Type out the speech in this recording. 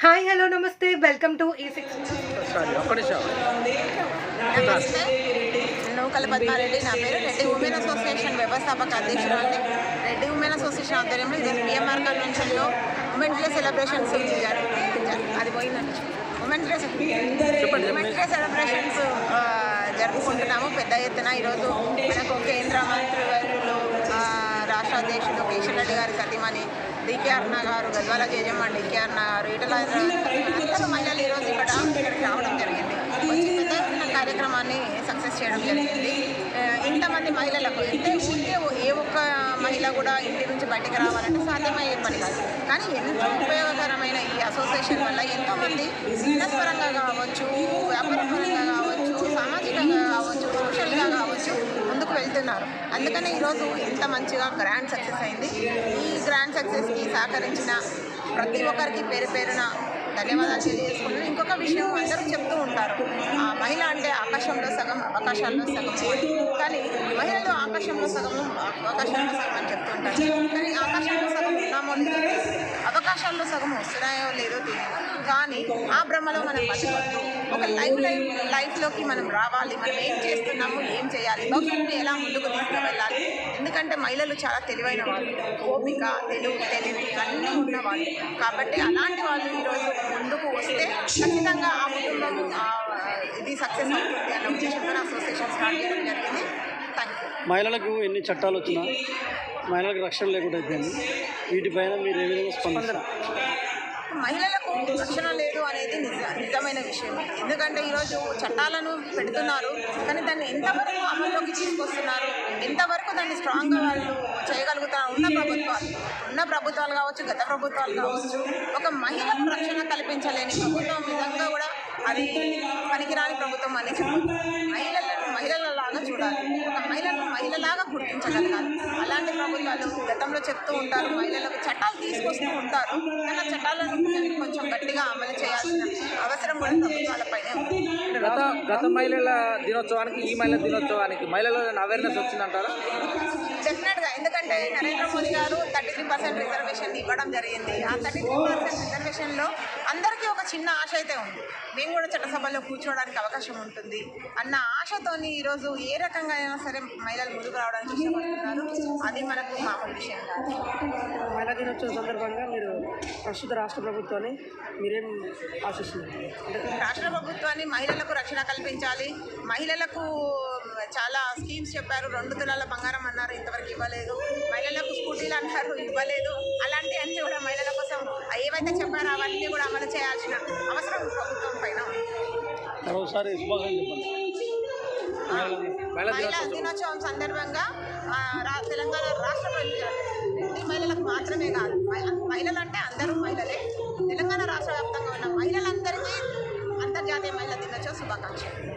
Hi hello నమస్తే. Welcome to ఈ six నిమిషం. నమస్తే నూకల పద్మారెడ్డి నా పేరు రెడ్డి ఉమెన్ అసోసియేషన్ వ్యవస్థాపక అధ్యక్షురాలని రెడ్డి ఉమెన్ అసోసియేషన్ ఆధ్వర్యంలో ఈరోజు పిఎంఆర్ కన్వెన్షన్లో ఉమెన్స్ డే సెలబ్రేషన్స్ అది పోయిందండి. Women's day women's day celebrations జరుపుకుంటున్నాము. పెద్ద ఎత్తున ఈరోజు మనకు కేంద్ర ఆ, రాష్ట్ర అధ్యక్షుడు కిషన్ రెడ్డి గారి సతీమణి డికే అర్ణ గారు గద్వాల జయజమ్మ డికే అర్ణ గారు ఈటల అందరూ మహిళలు ఈరోజు ఇక్కడ ఇక్కడికి రావడం జరిగింది. వచ్చి పెద్ద కార్యక్రమాన్ని సక్సెస్ చేయడం జరిగింది. ఇంతమంది మహిళలకు అంటే ఊరికే ఏ ఒక్క మహిళ కూడా ఇంటి నుంచి బయటకు రావాలంటే సాధ్యమయ్యే పని కాదు. కానీ ఎంతో ఉపయోగకరమైన ఈ అసోసియేషన్ వల్ల ఎంతోమంది బిజినెస్ పరంగా కావచ్చు వ్యాపార పరంగా కావచ్చు సామాజికంగా ముందుకు అందుకనే ఈరోజు ఇంత మంచిగా గ్రాండ్ సక్సెస్ అయింది. ఈ గ్రాండ్ సక్సెస్కి సహకరించిన ప్రతి ఒక్కరికి పేరు పేరున ధన్యవాదాలు తెలియజేసుకుంటున్నాను. ఇంకొక విషయం అందరూ చెప్తూ ఉంటారు. ఆ మహిళ అంటే ఆకాశంలో సగం అవకాశాల్లో సగం. కానీ మహిళలు ఆకాశంలో సగం అవకాశాల్లో సగం అని చెప్తూ ఉంటారు. కానీ ఆకాశంలో సగం ఉన్నామో అవకాశాల్లో సగం వస్తున్నాయో లేదో తెలియదు. కానీ ఆ భ్రమలో మనం బతకొద్దు ఒక లైఫ్ లైఫ్ లైఫ్లోకి మనం రావాలి. మనం ఏం చేస్తున్నాము ఏం చేయాలి భవిష్యత్తు ఎలా ముందుకు తీసుకువెళ్ళాలి? ఎందుకంటే మహిళలు చాలా తెలివైన వాళ్ళు. ఓపిక తెలుగు తెలివి అన్నీ ఉన్నవాళ్ళు. కాబట్టి అలాంటి వాళ్ళు ఈరోజు ముందుకు వస్తే ఖచ్చితంగా ఆ కుటుంబం ఇది సక్సెస్ అవుతుంది అన్న ఉద్దేశంతో అసోసియేషన్ స్టార్ట్ చేయడం జరిగింది. మహిళలకు ఎన్ని చట్టాలు వచ్చినా మహిళలకు రక్షణ లేకుండా అయిపోయింది. వీటిపైన మీరు ఏ విధంగా స్పందన మహిళలకు రక్షణ లేదు అనేది నిజ నిజమైన విషయం. ఎందుకంటే ఈరోజు చట్టాలను పెడుతున్నారు కానీ దాన్ని ఎంతవరకు అమల్లోకి తీసుకొస్తున్నారు ఎంతవరకు దాన్ని స్ట్రాంగ్గా వాళ్ళు చేయగలుగుతారు ఉన్న ప్రభుత్వాలు ఉన్న ప్రభుత్వాలు కావచ్చు గత ప్రభుత్వాలు కావచ్చు ఒక మహిళకు రక్షణ కల్పించలేని ప్రభుత్వం విధంగా కూడా అది పనికిరాని ప్రభుత్వం అని చెప్పాలి. మహిళలాగా గుర్తించగలగాలి. అలాంటి ప్రభుత్వాలు గతంలో చెప్తూ ఉంటారు మహిళలకు చట్టాలు తీసుకొస్తూ ఉంటారు. కానీ చట్టాలను కొంచెం గట్టిగా అమలు చేయాల్సిన అవసరం కూడా ప్రభుత్వాలపైనే ఉంది. గత గత మహిళల దినోత్సవానికి ఈ మహిళల దినోత్సవానికి మహిళల అవేర్నెస్ వచ్చిందంటారా? డెఫినెట్గా ఎందుకంటే నరేంద్ర మోదీ గారు థర్టీ త్రీ పర్సెంట్ రిజర్వేషన్ ఇవ్వడం జరిగింది. ఆ థర్టీ త్రీ పర్సెంట్ రిజర్వేషన్లో అందరికీ ఒక చిన్న ఆశ అయితే ఉంది. మేము కూడా చట్టసభలో కూర్చోవడానికి అవకాశం ఉంటుంది. అన్న ఆశతోని ఈరోజు ఏ రకంగా అయినా సరే మహిళలు ముందుకు రావడానికి ఇష్టపడుతున్నారు? అది మనకు మామూలు విషయం కాదు. మహిళా దినోత్సవం సందర్భంగా మీరు ప్రస్తుత రాష్ట్ర ప్రభుత్వాన్ని మీరేం ఆశిస్తున్నారు? అంటే రాష్ట్ర ప్రభుత్వాన్ని మహిళలకు రక్షణ కల్పించాలి. మహిళలకు చాలా స్కీమ్స్ చెప్పారు. రెండు తులాల బంగారం అన్నారు ఇంతవరకు ఇవ్వలేదు. మహిళలకు స్కూటీలు అన్నారు ఇవ్వలేదు. అలాంటి అన్ని కూడా మహిళల కోసం ఏవైతే చెప్పారో అవన్నీ కూడా అమలు చేయాల్సిన అవసరం ప్రభుత్వం పైన మహిళా దినోత్సవం. సందర్భంగా తెలంగాణ రాష్ట్ర ప్రజలు మహిళలకు మాత్రమే కాదు మహి- మహిళలు అంటే అందరూ మహిళలే. తెలంగాణ రాష్ట్ర వ్యాప్తంగా ఉన్న మహిళలందరికీ అంతర్జాతీయ మహిళా దినోత్సవ శుభాకాంక్షలు.